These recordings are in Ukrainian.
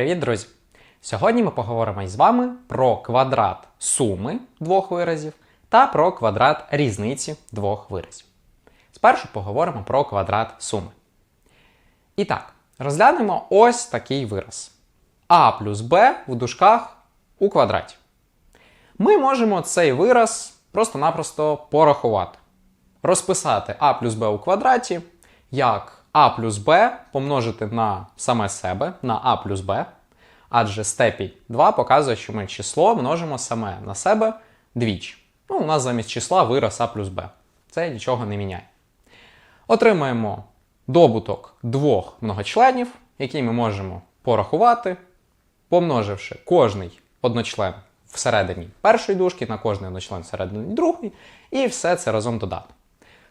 Привіт, друзі! Сьогодні ми поговоримо із вами про квадрат суми двох виразів та про квадрат різниці двох виразів. Спершу поговоримо про квадрат суми. І так, розглянемо ось такий вираз. а плюс b в дужках у квадраті. Ми можемо цей вираз просто-напросто порахувати. Розписати а плюс b у квадраті як а плюс b помножити на саме себе на а плюс b, адже степінь 2 показує, що ми число множимо саме на себе двічі. Ну, у нас замість числа вираз а плюс b. Це нічого не міняє. Отримаємо добуток двох многочленів, які ми можемо порахувати, помноживши кожний одночлен всередині першої дужки на кожний одночлен всередині другої, і все це разом додати.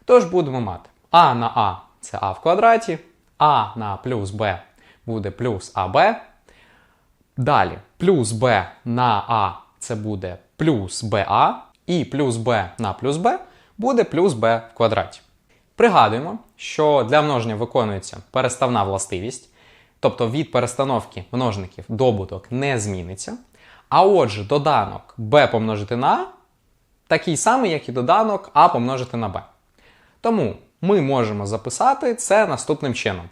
Тож будемо мати а на а це а в квадраті, а на плюс b буде плюс аб. Далі плюс b на а це буде плюс ba, і плюс b на плюс b буде плюс b в квадраті. Пригадуємо, що для множення виконується переставна властивість, тобто від перестановки множників добуток не зміниться. А отже, доданок b помножити на a такий самий, як і доданок а помножити на b. Тому ми можемо записати це наступним чином: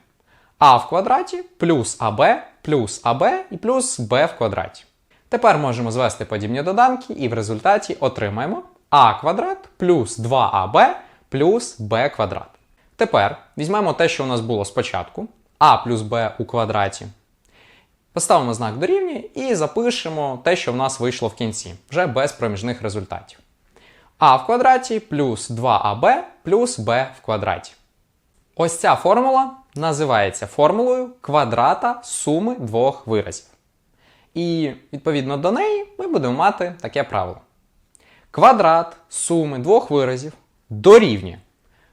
а в квадраті плюс аб плюс аб і плюс b в квадраті. Тепер можемо звести подібні доданки і в результаті отримаємо а квадрат плюс 2аб плюс b квадрат. Тепер візьмемо те, що у нас було спочатку, а плюс b у квадраті. Поставимо знак дорівнює і запишемо те, що в нас вийшло в кінці, вже без проміжних результатів а в квадраті плюс 2аб плюс b в квадраті. Ось ця формула називається формулою квадрата суми двох виразів. І відповідно до неї ми будемо мати таке правило. Квадрат суми двох виразів дорівнює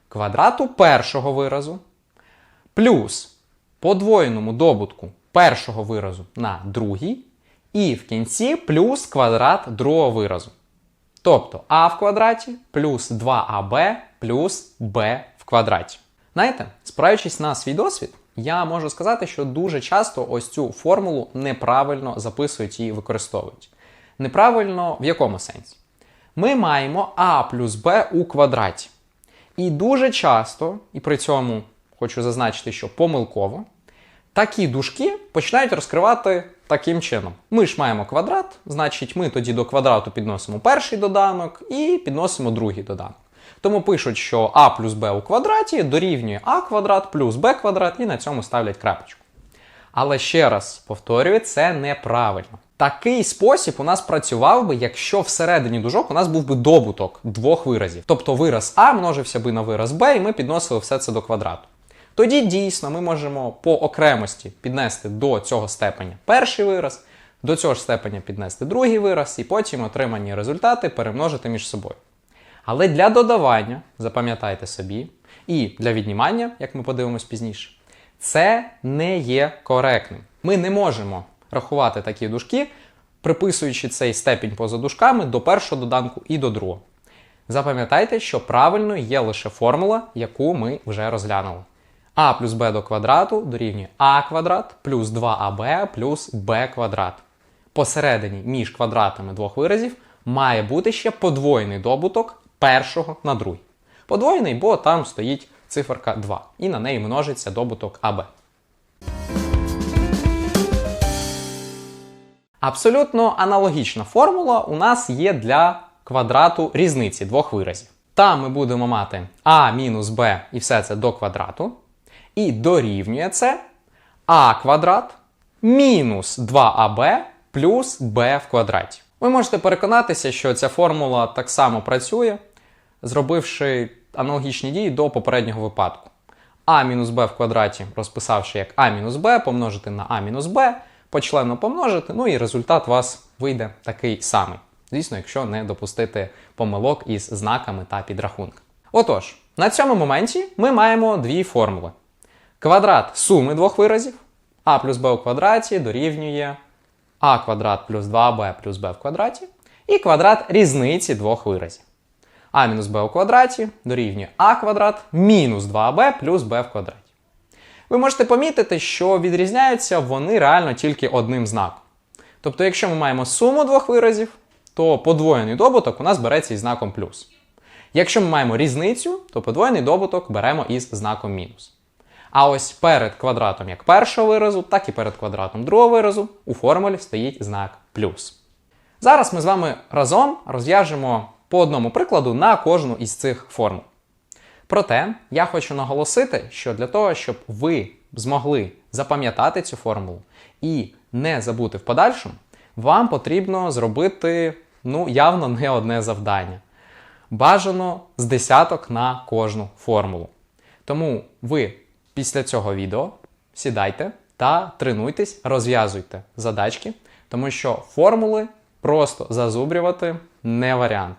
квадрату першого виразу плюс подвоєному добутку першого виразу на другий, і в кінці плюс квадрат другого виразу. Тобто а в квадраті плюс 2аб плюс b в квадраті. Знаєте, спираючись на свій досвід, я можу сказати, що дуже часто ось цю формулу неправильно записують і використовують. Неправильно в якому сенсі? Ми маємо а плюс b у квадраті. І дуже часто, і при цьому хочу зазначити, що помилково, такі дужки починають розкривати таким чином. Ми ж маємо квадрат, значить, ми тоді до квадрату підносимо перший доданок і підносимо другий доданок. Тому пишуть, що а плюс b у квадраті дорівнює а квадрат плюс b квадрат, і на цьому ставлять крапочку. Але ще раз повторюю, це неправильно. Такий спосіб у нас працював би, якщо всередині дужок у нас був би добуток двох виразів. Тобто вираз А множився би на вираз Б, і ми підносили все це до квадрату. Тоді дійсно ми можемо по окремості піднести до цього степеня перший вираз, до цього ж степеня піднести другий вираз, і потім отримані результати перемножити між собою. Але для додавання, запам'ятайте собі, і для віднімання, як ми подивимось пізніше, це не є коректним. Ми не можемо рахувати такі дужки, приписуючи цей степінь поза дужками до першого доданку і до другого. Запам'ятайте, що правильно є лише формула, яку ми вже розглянули а плюс b до квадрату дорівнює а квадрат плюс 2аб плюс b квадрат. Посередині між квадратами двох виразів має бути ще подвоєний добуток першого на другий. Подвоєний, бо там стоїть циферка 2, і на неї множиться добуток АБ. Абсолютно аналогічна формула у нас є для квадрату різниці двох виразів. Там ми будемо мати а мінус b і все це до квадрату. І дорівнює це а квадрат мінус 2аб плюс b в квадраті. Ви можете переконатися, що ця формула так само працює, зробивши аналогічні дії до попереднього випадку. а мінус b в квадраті, розписавши як а мінус b, помножити на а мінус b, почленно помножити, ну і результат у вас вийде такий самий. Звісно, якщо не допустити помилок із знаками та підрахунками. Отож, на цьому моменті ми маємо дві формули. Квадрат суми двох виразів а плюс b у квадраті дорівнює а квадрат плюс 2b плюс b в квадраті. І квадрат різниці двох виразів. а мінус b у квадраті дорівнює а квадрат мінус 2b плюс b в квадраті. ви можете помітити, що відрізняються вони реально тільки одним знаком. Тобто, якщо ми маємо суму двох виразів, то подвоєний добуток у нас береться із знаком плюс. Якщо ми маємо різницю, то подвоєний добуток беремо із знаком мінус. А ось перед квадратом як першого виразу, так і перед квадратом другого виразу у формулі стоїть знак плюс. Зараз ми з вами разом розв'яжемо по одному прикладу на кожну із цих формул. Проте я хочу наголосити, що для того, щоб ви змогли запам'ятати цю формулу і не забути в подальшому, вам потрібно зробити ну, явно не одне завдання. Бажано з десяток на кожну формулу. Тому ви після цього відео сідайте та тренуйтесь, розв'язуйте задачки, тому що формули просто зазубрювати не варіант.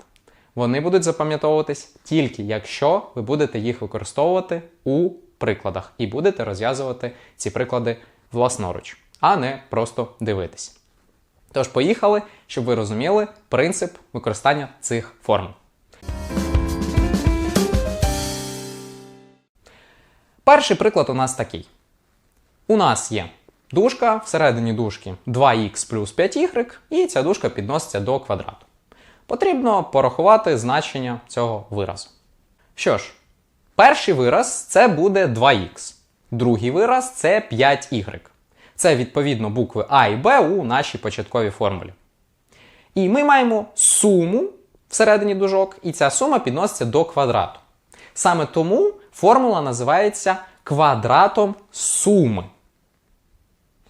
Вони будуть запам'ятовуватись тільки якщо ви будете їх використовувати у прикладах і будете розв'язувати ці приклади власноруч, а не просто дивитись. Тож, поїхали, щоб ви розуміли принцип використання цих формул. Перший приклад у нас такий. У нас є дужка, всередині дужки 2х плюс 5y, і ця дужка підноситься до квадрату. Потрібно порахувати значення цього виразу. Що ж, перший вираз це буде 2х, другий вираз це 5y. Це відповідно букви А і Б у нашій початковій формулі. І ми маємо суму всередині дужок, і ця сума підноситься до квадрату. Саме тому формула називається квадратом суми,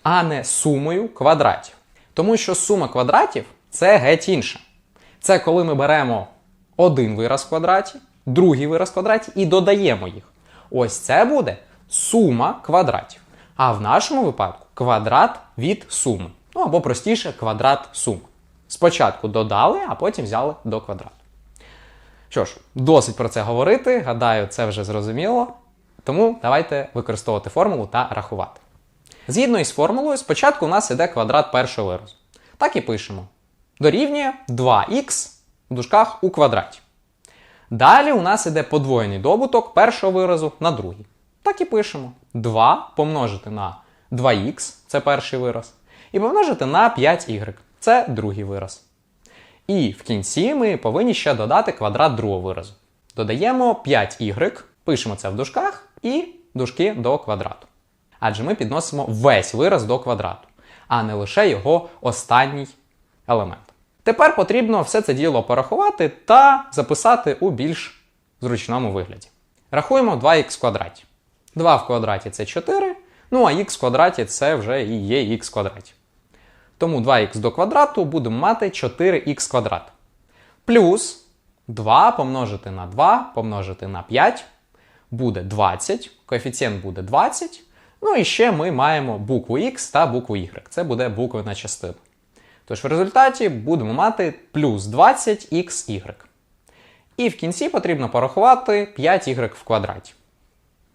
а не сумою квадратів. Тому що сума квадратів це геть інше. Це коли ми беремо один вираз квадраті, другий вираз квадраті і додаємо їх. Ось це буде сума квадратів. А в нашому випадку квадрат від суми. Ну або простіше квадрат суми. Спочатку додали, а потім взяли до квадрату. Що ж, досить про це говорити, гадаю, це вже зрозуміло. Тому давайте використовувати формулу та рахувати. Згідно із формулою, спочатку у нас іде квадрат першого виразу. Так і пишемо. Дорівнює 2х в дужках у квадраті. Далі у нас іде подвоєний добуток першого виразу на другий. Так і пишемо. 2 помножити на 2х це перший вираз. І помножити на 5y це другий вираз. І в кінці ми повинні ще додати квадрат другого виразу. Додаємо 5y, пишемо це в дужках і дужки до квадрату. Адже ми підносимо весь вираз до квадрату, а не лише його останній елемент. Тепер потрібно все це діло порахувати та записати у більш зручному вигляді. Рахуємо 2х квадраті. 2 в квадраті це 4, ну а х в квадраті це вже і є х в квадраті. Тому 2х до квадрату будемо мати 4х квадрат. Плюс 2 помножити на 2 помножити на 5 буде 20, коефіцієнт буде 20. Ну і ще ми маємо букву х та букву y. Це буде буквена частина. Тож в результаті будемо мати плюс 20xy. І в кінці потрібно порахувати 5y в квадраті.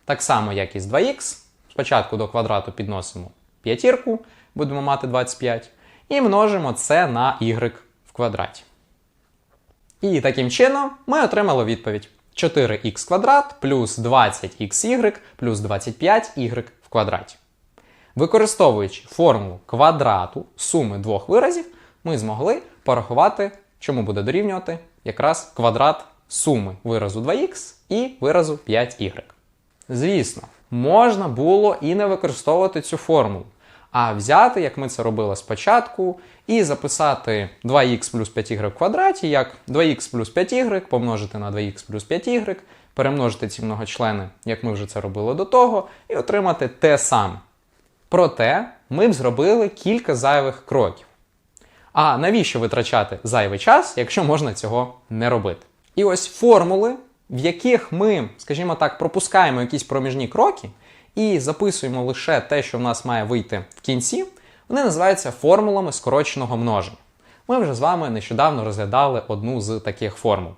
Так само, як і з 2х. Спочатку до квадрату підносимо п'ятірку, будемо мати 25, і множимо це на y в квадраті. І таким чином ми отримали відповідь 4х квадрат плюс 20xy плюс 25y в квадраті. Використовуючи формулу квадрату суми двох виразів, ми змогли порахувати, чому буде дорівнювати якраз квадрат суми виразу 2х і виразу 5y. Звісно, можна було і не використовувати цю формулу, а взяти, як ми це робили спочатку, і записати 2х плюс 5y в квадраті, як 2х плюс 5y помножити на 2х плюс 5y, перемножити ці многочлени, як ми вже це робили до того, і отримати те саме. Проте ми б зробили кілька зайвих кроків. А навіщо витрачати зайвий час, якщо можна цього не робити? І ось формули, в яких ми, скажімо так, пропускаємо якісь проміжні кроки і записуємо лише те, що в нас має вийти в кінці, вони називаються формулами скороченого множення. Ми вже з вами нещодавно розглядали одну з таких формул.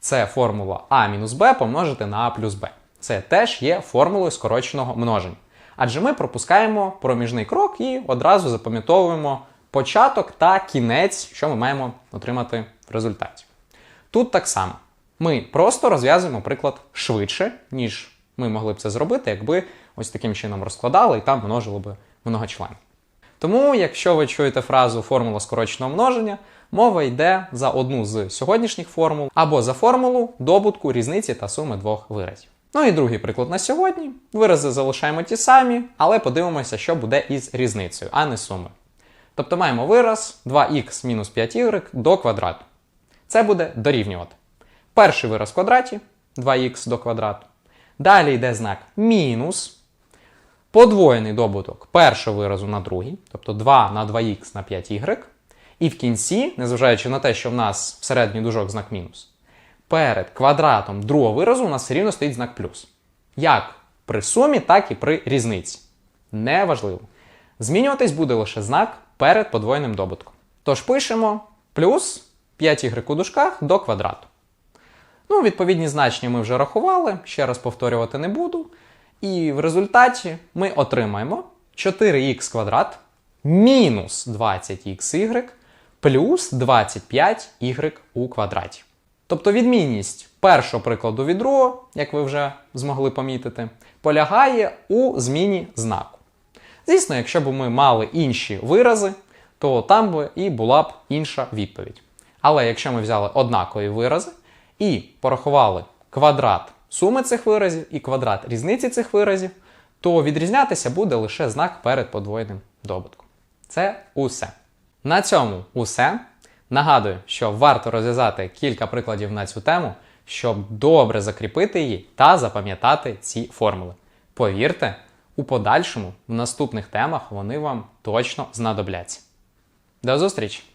Це формула а мінус b помножити на а плюс b. Це теж є формулою скороченого множення. Адже ми пропускаємо проміжний крок і одразу запам'ятовуємо початок та кінець, що ми маємо отримати в результаті. Тут так само. Ми просто розв'язуємо приклад швидше, ніж ми могли б це зробити, якби ось таким чином розкладали і там множили би многочлен. Тому, якщо ви чуєте фразу формула скороченого множення, мова йде за одну з сьогоднішніх формул або за формулу добутку різниці та суми двох виразів. Ну і другий приклад на сьогодні. Вирази залишаємо ті самі, але подивимося, що буде із різницею, а не суми. Тобто маємо вираз 2х мінус 5y до квадрату. Це буде дорівнювати. Перший вираз в квадраті 2х до квадрату. Далі йде знак мінус. Подвоєний добуток першого виразу на другий, тобто 2 на 2х на 5y. І в кінці, незважаючи на те, що в нас всередній дужок знак мінус, перед квадратом другого виразу у нас все рівно стоїть знак плюс. Як при сумі, так і при різниці. Неважливо. Змінюватись буде лише знак перед подвоєним добутком. Тож пишемо плюс 5y у дужках до квадрату. Ну, відповідні значення ми вже рахували, ще раз повторювати не буду. І в результаті ми отримаємо 4х квадрат мінус 20xy плюс 25y у квадраті. Тобто відмінність першого прикладу від другого, як ви вже змогли помітити, полягає у зміні знаку. Звісно, якщо б ми мали інші вирази, то там би і була б інша відповідь. Але якщо ми взяли однакові вирази і порахували квадрат суми цих виразів і квадрат різниці цих виразів, то відрізнятися буде лише знак перед подвоєним добутком. Це усе. На цьому усе. Нагадую, що варто розв'язати кілька прикладів на цю тему, щоб добре закріпити її та запам'ятати ці формули. Повірте, у подальшому, в наступних темах вони вам точно знадобляться. До зустрічі!